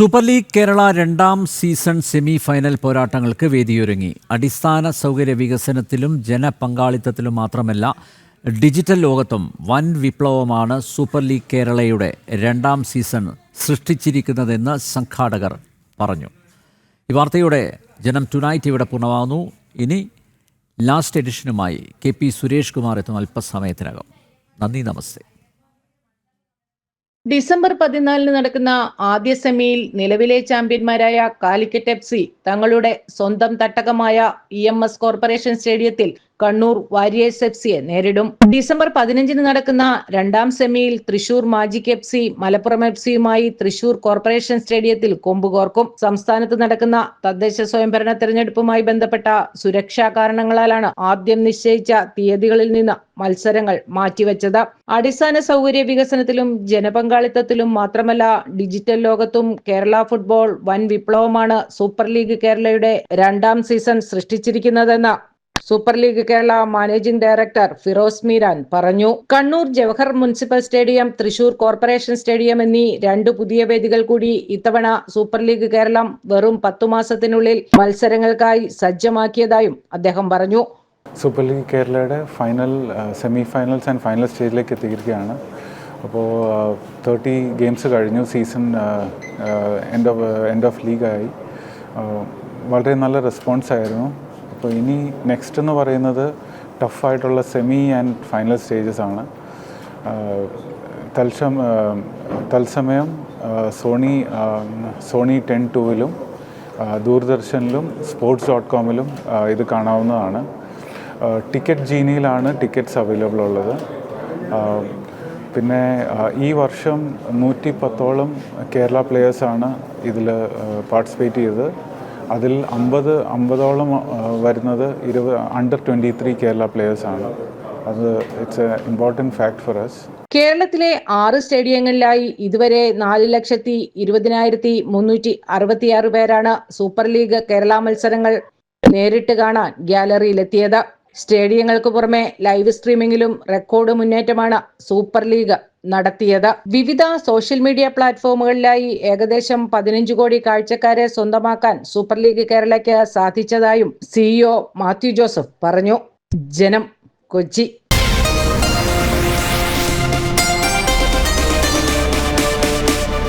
Super league Kerala രണ്ടാം season semi final പോരാട്ടങ്ങൾക്ക് വേദിയൊരുങ്ങി. അടിസ്ഥാന സൗകര്യ വികസനത്തിലും ജനപങ്കാളിത്തത്തിലും മാത്രമല്ല ഡിജിറ്റൽ ലോകത്തും വൻ വിപ്ലവമാണ് സൂപ്പർ ലീഗ് കേരളയുടെ രണ്ടാം സീസൺ സൃഷ്ടിച്ചിരിക്കുന്നതെന്ന് സംഘാടകർ പറഞ്ഞു. ഈ വാർത്തയുടെ ജനം ടുനൈറ്റ് ഇവിടെ പൂർണമാകുന്നു. ഇനി ലാസ്റ്റ് എഡിഷനുമായി കെ പി സുരേഷ് കുമാർ എത്തും അല്പസമയത്തിനകം. നന്ദി നമസ്തേ. ഡിസംബർ പതിനാലിന് നടക്കുന്ന ആദ്യ സെമിയിൽ നിലവിലെ ചാമ്പ്യന്മാരായ കാലിക്കറ്റ് എഫ് സി തങ്ങളുടെ സ്വന്തം തട്ടകമായ ഇ എം എസ് കോർപ്പറേഷൻ സ്റ്റേഡിയത്തിൽ കണ്ണൂർ വാരിയേഴ്സ് എഫ് സിയെ നേരിടും. ഡിസംബർ പതിനഞ്ചിന് നടക്കുന്ന രണ്ടാം സെമിയിൽ Thrissur magic F C Malappuram F സിയുമായി Thrissur corporation സ്റ്റേഡിയത്തിൽ കൊമ്പുകോർക്കും സംസ്ഥാനത്ത് നടക്കുന്ന തദ്ദേശ സ്വയംഭരണ തെരഞ്ഞെടുപ്പുമായി ബന്ധപ്പെട്ട സുരക്ഷാ കാരണങ്ങളാലാണ് ആദ്യം നിശ്ചയിച്ച തീയതികളിൽ നിന്ന് മത്സരങ്ങൾ മാറ്റിവെച്ചത്. അടിസ്ഥാന സൗകര്യ വികസനത്തിലും ജനപങ്കാളിത്തത്തിലും മാത്രമല്ല ഡിജിറ്റൽ ലോകത്തും കേരള ഫുട്ബോൾ വൻ വിപ്ലവമാണ് സൂപ്പർ ലീഗ് കേരളയുടെ രണ്ടാം season സൃഷ്ടിച്ചിരിക്കുന്നതെന്ന് super league Kerala managing director Firoz Meeran പറഞ്ഞു Kannur Jawahar municipal stadium Thrissur corporation stadium എന്നീ രണ്ട് പുതിയ വേദികൾ കൂടി ഇത്തവണ സൂപ്പർ ലീഗ് കേരളം വെറും പത്തു മാസത്തിനുള്ളിൽ മത്സരങ്ങൾക്കായി സജ്ജമാക്കിയതായും അദ്ദേഹം പറഞ്ഞു. സൂപ്പർ ലീഗ് കേരളയുടെ final semi finals and final സ്റ്റേജിലേക്ക് എത്തിയിരിക്കുകയാണ്. അപ്പോൾ തേർട്ടി ഗെയിംസ് കഴിഞ്ഞു season end of end of ലീഗായി വളരെ നല്ല റെസ്പോൺസ് ആയിരുന്നു. അപ്പോൾ ഇനി നെക്സ്റ്റ് എന്ന് പറയുന്നത് ടഫായിട്ടുള്ള സെമി ആൻഡ് ഫൈനൽ സ്റ്റേജസ് ആണ്. തൽസം തത്സമയം സോണി സോണി ടെൻ ടൂവിലും ദൂരദർശനിലും സ്പോർട്സ് ഡോട്ട് കോമിലും ഇത് കാണാവുന്നതാണ്. ടിക്കറ്റ് ജീനിയിലാണ് ടിക്കറ്റ്സ് അവൈലബിൾ ഉള്ളത്. പിന്നെ ഈ വർഷം നൂറ്റി പത്തോളം കേരള പ്ലെയേഴ്സാണ് ഇതിൽ പാർട്ടിസിപ്പേറ്റ് ചെയ്തത്. അതിൽ അമ്പത് അമ്പതോളം വരുന്നത് ഇരുപത് അണ്ടർ ട്വന്റി ത്രീ കേരള പ്ലേയേഴ്സാണ് അത് it's a important fact for us കേരളത്തിലെ ആറ് സ്റ്റേഡിയങ്ങളിലായി ഇതുവരെ നാല് ലക്ഷത്തി ഇരുപതിനായിരത്തി മുന്നൂറ്റി അറുപത്തിയാറ് പേരാണ് സൂപ്പർ ലീഗ് കേരള മത്സരങ്ങൾ നേരിട്ട് കാണാൻ ഗ്യാലറിയിലെത്തിയത് സ്റ്റേഡിയങ്ങൾക്ക് പുറമെ ലൈവ് സ്ട്രീമിംഗിലും റെക്കോർഡ് മുന്നേറ്റമാണ് സൂപ്പർ ലീഗ് നടത്തിയത്. വിവിധ സോഷ്യൽ മീഡിയ പ്ലാറ്റ്ഫോമുകളിലായി ഏകദേശം പതിനഞ്ച് കോടി കാഴ്ചക്കാരെ സ്വന്തമാക്കാൻ സൂപ്പർ ലീഗ് കേരളയ്ക്ക് സാധിച്ചതായും സിഇഒ മാത്യു ജോസഫ് പറഞ്ഞു. ജനം കൊച്ചി.